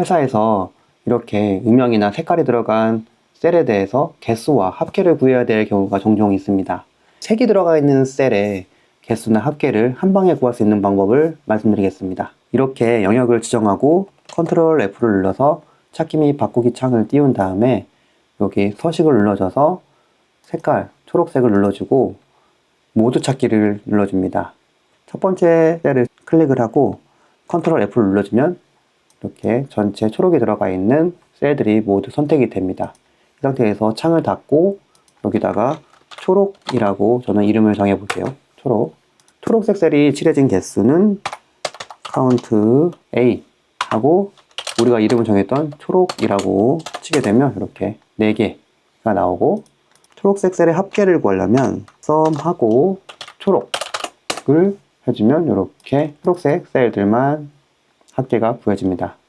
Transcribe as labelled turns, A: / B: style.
A: 회사에서 이렇게 음영이나 색깔이 들어간 셀에 대해서 개수와 합계를 구해야 될 경우가 종종 있습니다. 색이 들어가 있는 셀에 개수나 합계를 한 방에 구할 수 있는 방법을 말씀드리겠습니다. 이렇게 영역을 지정하고 컨트롤 F를 눌러서 찾기 및 바꾸기 창을 띄운 다음에 여기 서식을 눌러줘서 색깔 초록색을 눌러주고 모두 찾기를 눌러줍니다. 첫 번째 셀을 클릭을 하고 컨트롤 F를 눌러주면 이렇게 전체 초록이 들어가 있는 셀들이 모두 선택이 됩니다. 이 상태에서 창을 닫고 여기다가 초록이라고 저는 이름을 정해 볼게요. 초록. 초록색 셀이 칠해진 개수는 카운트 A 하고 우리가 이름을 정했던 초록이라고 치게 되면 이렇게 4개가 나오고 초록색 셀의 합계를 구하려면 썸하고 초록을 해주면 이렇게 초록색 셀들만 합계가 구해집니다.